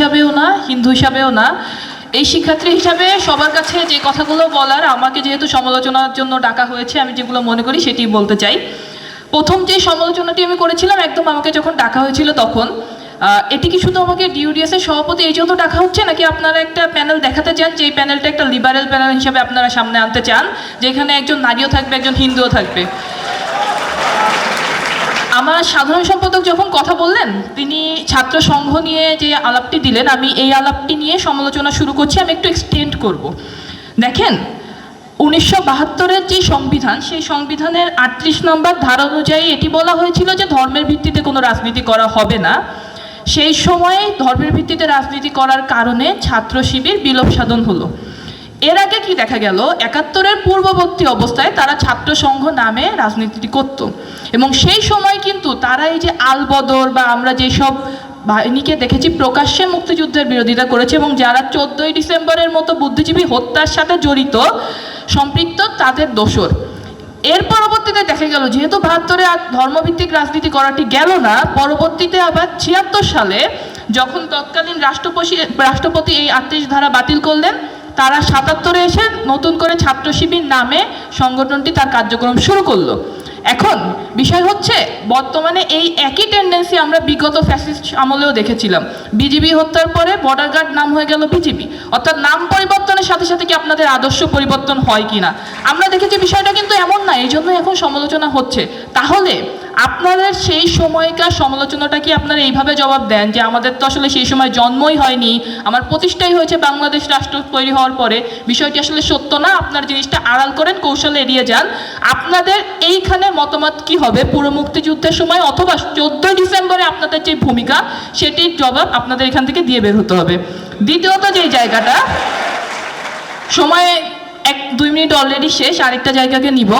হিসাবেও না, হিন্দু হিসাবেও না। এই শিক্ষার্থী হিসাবে সবার কাছে যে কথাগুলো বলার, আমাকে যেহেতু সমালোচনার জন্য ডাকা হয়েছে, আমি যেগুলো মনে করি সেটি বলতে চাই। প্রথম যে সমালোচনাটি আমি করেছিলাম, একদম আমাকে যখন ডাকা হয়েছিল তখন এটি কি শুধু আমাকে ডিউডিএস এর সভাপতি এই জন্য ডাকা হচ্ছে, নাকি আপনারা একটা প্যানেল দেখাতে চান, যে এই প্যানেলটা একটা লিবারেল প্যানেল হিসাবে আপনারা সামনে আনতে চান, যেখানে একজন নারীও থাকবে, একজন হিন্দুও থাকবে? আমার সাধারণ সম্পাদক যখন কথা বললেন, তিনি ছাত্র সংঘ নিয়ে যে আলাপটি দিলেন, আমি এই আলাপটি নিয়ে সমালোচনা শুরু করছি, আমি একটু এক্সটেন্ড করব। দেখেন, উনিশশো বাহাত্তরের যে সংবিধান, সেই সংবিধানের আটত্রিশ নম্বর ধারা অনুযায়ী এটি বলা হয়েছিল যে ধর্মের ভিত্তিতে কোনো রাজনীতি করা হবে না। সেই সময়ে ধর্মের ভিত্তিতে রাজনীতি করার কারণে ছাত্র শিবির বিলোপ সাধন হলো। এর আগে কি দেখা গেল? একাত্তরের পূর্ববর্তী অবস্থায় তারা ছাত্র সংঘ নামে রাজনীতি করত। এবং সেই সময় কিন্তু তারা এই যে আলবদর বা আমরা যেসব বাহিনীকে দেখেছি, প্রকাশ্যে মুক্তিযুদ্ধের বিরোধিতা করেছে এবং যারা চোদ্দই ডিসেম্বরের মতো বুদ্ধিজীবী হত্যার সাথে জড়িত, সম্পৃক্ত, তাদের দোষর। এর পরবর্তীতে দেখা গেল, যেহেতু বাহাত্তরে আর ধর্মভিত্তিক রাজনীতি করাটি গেল না, পরবর্তীতে আবার ছিয়াত্তর সালে যখন তৎকালীন রাষ্ট্রপতি রাষ্ট্রপতি এই আটত্রিশ ধারা বাতিল করলেন তারা সাতাত্তরে এসে নতুন করে ছাত্র শিবির নামে সংগঠনটি তার কার্যক্রম শুরু করল। এখন বিষয় হচ্ছে, বর্তমানে এই একই টেন্ডেন্সি আমরা বিগত ফ্যাসিস্ট আমলেও দেখেছিলাম। বিজিবি হত্যার পরে বর্ডার গার্ড নাম হয়ে গেল বিজিবি। অর্থাৎ নাম পরিবর্তনের সাথে সাথে কি আপনাদের আদর্শ পরিবর্তন হয় কিনা? আমরা দেখেছি বিষয়টা কিন্তু এমন না এই জন্য এখন সমালোচনা হচ্ছে। তাহলে আপনাদের সেই সময়কার সমালোচনাটা কি আপনারা এইভাবে জবাব দেন যে আমাদের তো আসলে সেই সময় জন্মই হয়নি, আমার প্রতিষ্ঠাই হয়েছে বাংলাদেশ রাষ্ট্র তৈরি হওয়ার পরে? বিষয়টি আসলে সত্য না? আপনার জিনিসটা আড়াল করেন, কৌশলে এড়িয়ে যান। আপনাদের এইখানে মতামত কি হবে? পুরো মুক্তিযুদ্ধের সময় অথবা চোদ্দই ডিসেম্বরে আপনাদের যে ভূমিকা, সেটির জবাব আপনাদের এখান থেকে দিয়ে বের হতে হবে। দ্বিতীয়ত যে জায়গাটা, সময় এক, দুই মিনিট অলরেডি শেষ, আরেকটা জায়গাকে নিব।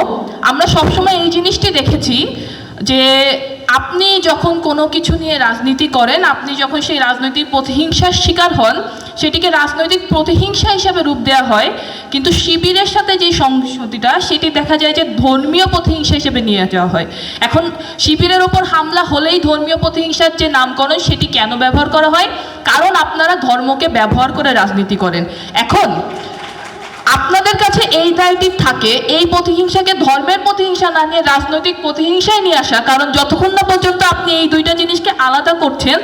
আমরা সবসময় এই জিনিসটি দেখেছি যে আপনি যখন কোনো কিছু নিয়ে রাজনীতি করেন, আপনি যখন সেই রাজনৈতিক প্রতিহিংসার শিকার হন, সেটিকে রাজনৈতিক প্রতিহিংসা হিসাবে রূপ দেওয়া হয়। কিন্তু শিবিরের সাথে যে সংহতিটা সেটি দেখা যায় যে ধর্মীয় প্রতিহিংসা হিসেবে নিয়ে যাওয়া হয়। এখন শিবিরের ওপর হামলা হলেই ধর্মীয় প্রতিহিংসার যে নামকরণ, সেটি কেন ব্যবহার করা হয়? কারণ আপনারা ধর্মকে ব্যবহার করে রাজনীতি করেন। এখন আপনাদের কাছে এই দায়টি থাকে, এই প্রতিহিংসাকে ধর্মের প্রতিহিংসা না নিয়ে রাজনৈতিক প্রতিহিংসায় নিয়ে আসা। কারণ যতক্ষণ না পর্যন্ত আপনি এই দুইটা জিনিসকে আলাদা করছেন,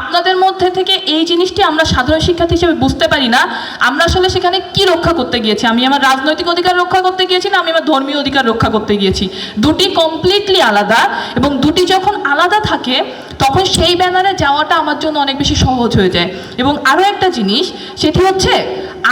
আপনাদের মধ্যে থেকে এই জিনিসটি আমরা সাধারণ শিক্ষার্থী হিসেবে বুঝতে পারি না। আমরা আসলে সেখানে কি রক্ষা করতে গিয়েছি? আমি আমার রাজনৈতিক অধিকার রক্ষা করতে গিয়েছি না আমি আমার ধর্মীয় অধিকার রক্ষা করতে গিয়েছি? দুটি কমপ্লিটলি আলাদা এবং দুটি যখন আলাদা থাকে, তখন সেই ব্যানারে যাওয়াটা আমার জন্য অনেক বেশি সহজ হয়ে যায়। এবং আরও একটা জিনিস, সেটি হচ্ছে,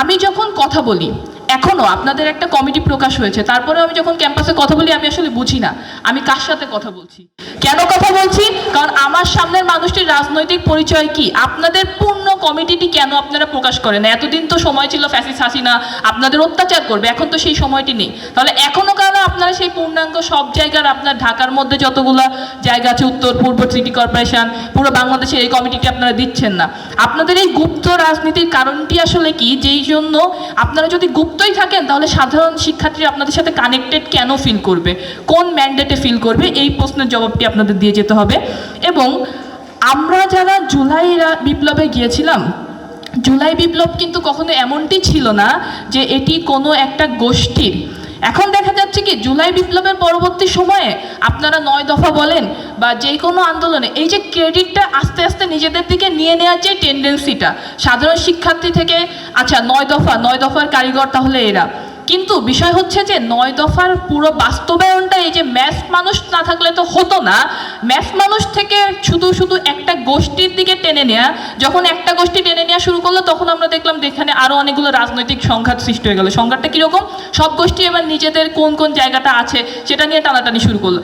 আমি যখন কথা বলি এখনও আপনাদের একটা কমিটি প্রকাশ হয়েছে। তারপরে আমি যখন ক্যাম্পাসে কথা বলি, আমি আসলে বুঝি না। আমি কার সাথে কথা বলছি? কেন কথা বলছি? কারণ আমার সামনের মানুষটির রাজনৈতিক পরিচয় কি? আপনাদের পূর্ণ কমিটিটি কেন আপনারা প্রকাশ করেন? এতদিন তো সময় ছিল ফ্যাসিস হাসিনা, আপনাদের অত্যাচার করবে, এখন তো সেই সময়টি নেই। তাহলে এখনও কেন আপনারা সেই পূর্ণাঙ্গ সব জায়গার আপনার ঢাকার মধ্যে যতগুলো জায়গা আছে, উত্তর, পূর্ব সিটি কর্পোরেশন পুরো বাংলাদেশের এই কমিটিটি আপনারা দিচ্ছেন না। আপনাদের এই গুপ্ত রাজনীতির কারণটি আসলে কি? যেই জন্য আপনারা যদি গুপ্তই থাকেন তাহলে সাধারণ শিক্ষার্থীরা আপনাদের সাথে কানেক্টেড কেন ফিল করবে? কোন ম্যান্ডেটে ফিল করবে? এই প্রশ্নের জবাবটি আপনাদের দিয়ে যেতে হবে। এবং আমরা যারা জুলাই বিপ্লবে গিয়েছিলাম, জুলাই বিপ্লব কিন্তু কখনো এমনটি ছিল না যে এটি কোনো একটা গোষ্ঠীর। এখন কি জুলাই বিপ্লবের পরবর্তী সময়ে আপনারা নয় দফা বলেন বা যে কোনো আন্দোলনে, এই যে ক্রেডিটটা আস্তে আস্তে নিজেদের দিকে নিয়ে নেওয়ার যে টেন্ডেন্সিটা সাধারণ শিক্ষার্থী থেকে আচ্ছা নয় দফা, নয় দফার কারিগর তাহলে এরা। কিন্তু বিষয় হচ্ছে যে নয় দফার পুরো বাস্তবায়নটা, এই যে ম্যাথ মানুষ না থাকলে তো হতো না। ম্যাথ মানুষ থেকে শুধু শুধু একটা গোষ্ঠীর দিকে টেনে নেয়া, যখন একটা গোষ্ঠী টেনে নেওয়া শুরু করল, তখন আমরা দেখলাম যেখানে আরও অনেকগুলো রাজনৈতিক সংঘাত সৃষ্টি হয়ে গেল। সংঘাতটা কীরকম? সব গোষ্ঠী এবার নিজেদের কোন কোন জায়গাটা আছে, সেটা নিয়ে টানাটানি শুরু করল।